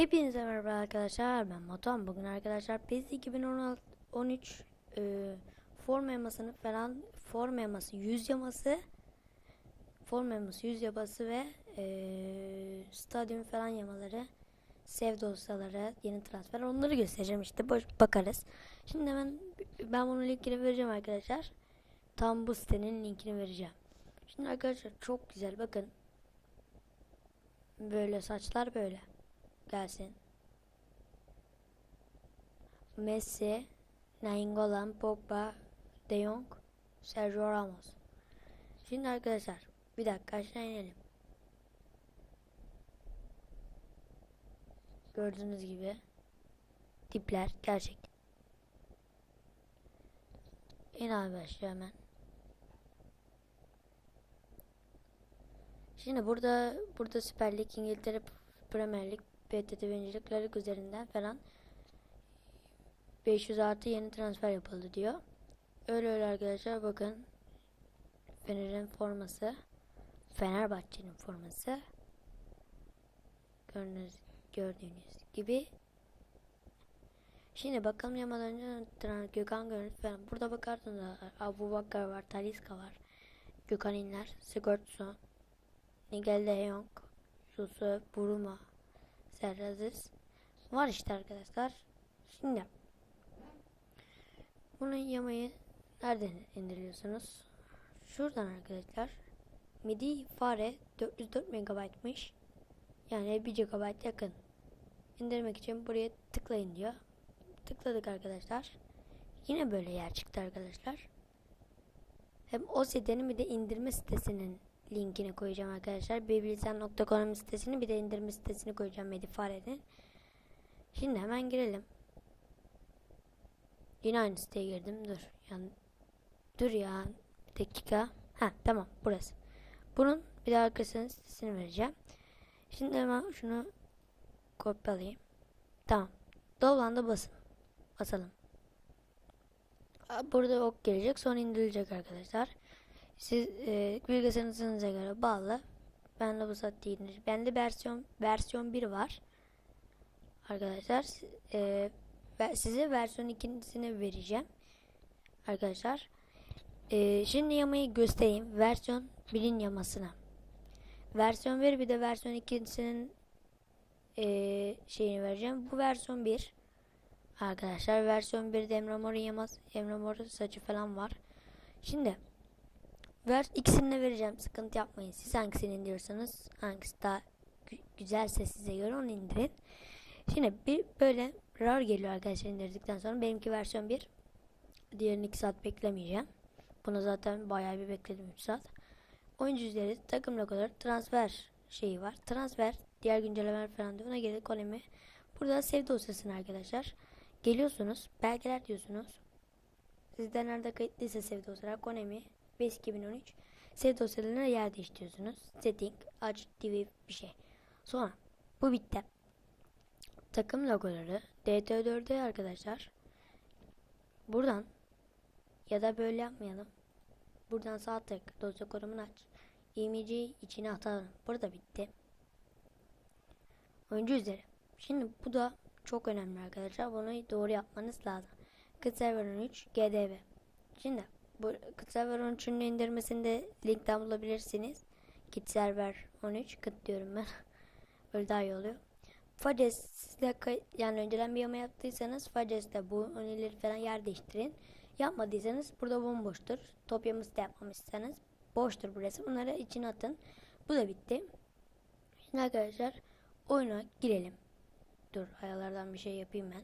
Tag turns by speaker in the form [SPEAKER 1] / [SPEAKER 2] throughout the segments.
[SPEAKER 1] Hepinize merhaba arkadaşlar ben Motan. Bugün arkadaşlar PES 2013 e, form yamasını falan form yaması yüz yaması form yaması yüz yaması ve e, stadyum falan yamaları sev dosyaları yeni transfer onları göstereceğim işte boş bakarız. Şimdi ben ben bunun linkini vereceğim arkadaşlar. Tam bu sitenin linkini vereceğim. Şimdi arkadaşlar çok güzel bakın. Böyle saçlar böyle gelsin. Messi, Nainggolan, Pogba, De Jong, Sergio Ramos. Şimdi arkadaşlar bir dakika aşağı inelim. Gördüğünüz gibi tipler gerçek. İn abi aşağı hemen. Şimdi burada burada Süper Lig, İngiltere Premier Lig, PTT oyunculukları üzerinden falan 500 artı yeni transfer yapıldı diyor. Öyle öyle arkadaşlar bakın Fener'in forması Fenerbahçe'nin forması gördüğünüz, gördüğünüz gibi Şimdi bakalım yamadan önce Gökhan görüntü falan. Burada bakarsınız Abu Bakar var, Taliska var. Gökhan İnler, Sigurdsson, Nigel de Jong, Susu, Buruma, Serraziz var işte arkadaşlar. Şimdi bunu yamayı nereden indiriyorsunuz? Şuradan arkadaşlar. MIDI fare 404 MB'mış. Yani 1 GB yakın. İndirmek için buraya tıklayın diyor. Tıkladık arkadaşlar. Yine böyle yer çıktı arkadaşlar. Hem o sitenin bir de indirme sitesinin linkini koyacağım arkadaşlar. Bebilsen.com sitesini bir de indirme sitesini koyacağım Medifare'nin. Şimdi hemen girelim. Yine aynı siteye girdim. Dur. Yani dur ya. Bir dakika. Ha tamam burası. Bunun bir de arkasının sitesini vereceğim. Şimdi hemen şunu kopyalayayım. Tamam. Dolan'da basın. Basalım. Burada ok gelecek sonra indirilecek arkadaşlar. Siz e, bilgisayarınıza göre bağlı. Ben de bu saat değildir. Bende versiyon versiyon 1 var. Arkadaşlar e, size versiyon 2'sini vereceğim. Arkadaşlar. E, şimdi yamayı göstereyim. Versiyon 1'in yamasına. Versiyon 1 bir de versiyon 2'sinin e, şeyini vereceğim. Bu versiyon 1. Arkadaşlar versiyon 1'de Emre Mor'un yaması, Emre Mor'un saçı falan var. Şimdi Ver ikisini de vereceğim. Sıkıntı yapmayın. Siz hangisini indiriyorsanız hangisi daha gü güzelse size göre onu indirin. Şimdi bir böyle rar geliyor arkadaşlar indirdikten sonra. Benimki versiyon 1. Diğerini 2 saat beklemeyeceğim. Bunu zaten bayağı bir bekledim 3 saat. Oyuncu üzeri takım logoları transfer şeyi var. Transfer diğer güncellemeler falan diyor. Ona göre kolemi. Burada save dosyasını arkadaşlar. Geliyorsunuz. Belgeler diyorsunuz. Sizde nerede kayıtlıysa save dosyalar Konemi 5 2013 sev dosyalarına yer değiştiriyorsunuz. Setting, aç, TV bir şey. Sonra bu bitti. Takım logoları DT4'e arkadaşlar. Buradan ya da böyle yapmayalım. Buradan sağ tık dosya korumunu aç. İmeci içine atalım. Burada bitti. Oyuncu üzeri. Şimdi bu da çok önemli arkadaşlar. Bunu doğru yapmanız lazım. Kıt server 13 GDV. Şimdi bu kıt server 13'ün indirmesinde linkten bulabilirsiniz. Kit server 13 kıt diyorum ben. Öyle daha iyi oluyor. Fades'le yani önceden bir yama yaptıysanız Fades'te bu önerileri falan yer değiştirin. Yapmadıysanız burada bomboştur. Top yaması da yapmamışsanız boştur burası. Bunları içine atın. Bu da bitti. Şimdi arkadaşlar oyuna girelim. Dur ayarlardan bir şey yapayım ben.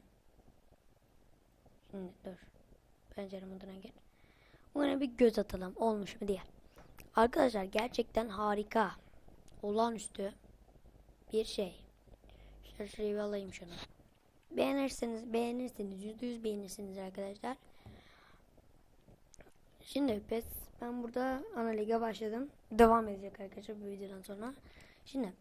[SPEAKER 1] Şimdi dur. Pencere moduna gir. Buna bir göz atalım olmuş mu diye. Arkadaşlar gerçekten harika. Olağanüstü bir şey. Şöyle şurayı alayım şunu. Beğenirseniz beğenirseniz yüzde yüz beğenirsiniz arkadaşlar. Şimdi pes ben burada ana lige başladım. Devam edecek arkadaşlar bu videodan sonra. Şimdi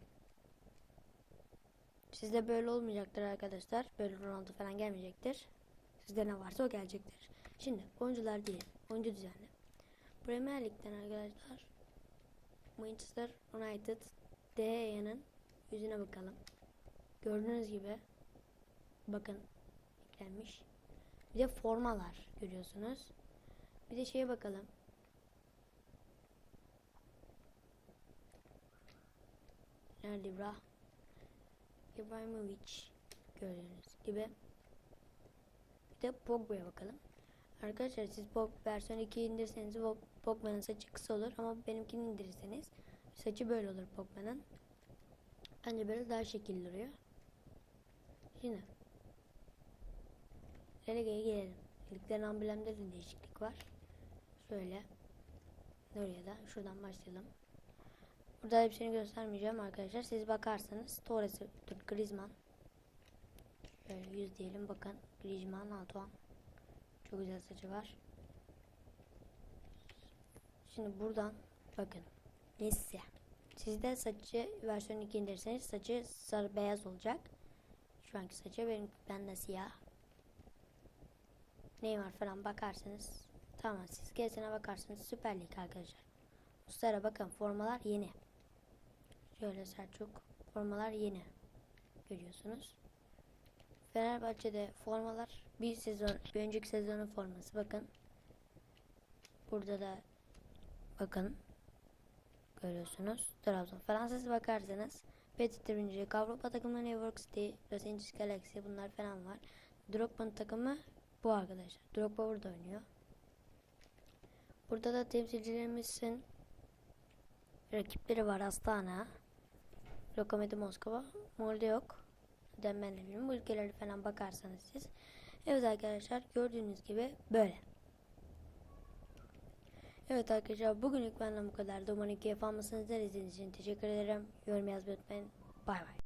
[SPEAKER 1] sizde böyle olmayacaktır arkadaşlar. Böyle Ronaldo falan gelmeyecektir. Sizde ne varsa o gelecektir. Şimdi oyuncular değil. Oyuncu düzenli. Premier Lig'den arkadaşlar Manchester United D'nin yüzüne bakalım. Gördüğünüz gibi bakın eklenmiş. Bir de formalar görüyorsunuz. Bir de şeye bakalım. Nerede İbra? İbrahimovic gördüğünüz gibi. Bir de Pogba'ya bakalım. Arkadaşlar siz Pog versiyon 2 indirseniz Pogba'nın saçı kısa olur ama benimkini indirirseniz saçı böyle olur Pogba'nın. Bence böyle daha şekilli duruyor. Şimdi Relege'ye gelelim. Liglerin amblemde de değişiklik var. Şöyle. Oraya da şuradan başlayalım. Burada hepsini göstermeyeceğim arkadaşlar. Siz bakarsanız Torres, dur, Griezmann. Şöyle 100 diyelim bakın. Griezmann, Antoine. Çok güzel saçı var. Şimdi buradan bakın. Messi. Sizde saçı versiyon 2 indirirseniz saçı sarı beyaz olacak. Şu anki saçı benim bende siyah. Neymar falan bakarsanız tamam siz gerisine bakarsanız Süper Lig arkadaşlar. Ustara bakın formalar yeni. Şöyle Selçuk formalar yeni. Görüyorsunuz. Fenerbahçe'de formalar bir sezon bir önceki sezonun forması bakın. Burada da bakın görüyorsunuz. Trabzon Fransız bakarsanız Petit Birinci Avrupa takımları New York City, Los Angeles Galaxy bunlar falan var. Drogba'nın takımı bu arkadaşlar. Drogba burada oynuyor. Burada da temsilcilerimizin rakipleri var Astana, Lokomotiv Moskova, Molde yok. Ben de bilmiyorum. Bu ülkeleri falan bakarsanız siz. Evet arkadaşlar gördüğünüz gibi böyle. Evet arkadaşlar bugünlük benden bu kadar. Umarım keyif almışsınızdır. İzlediğiniz için teşekkür ederim. Yorum yazmayı unutmayın. Bay bay.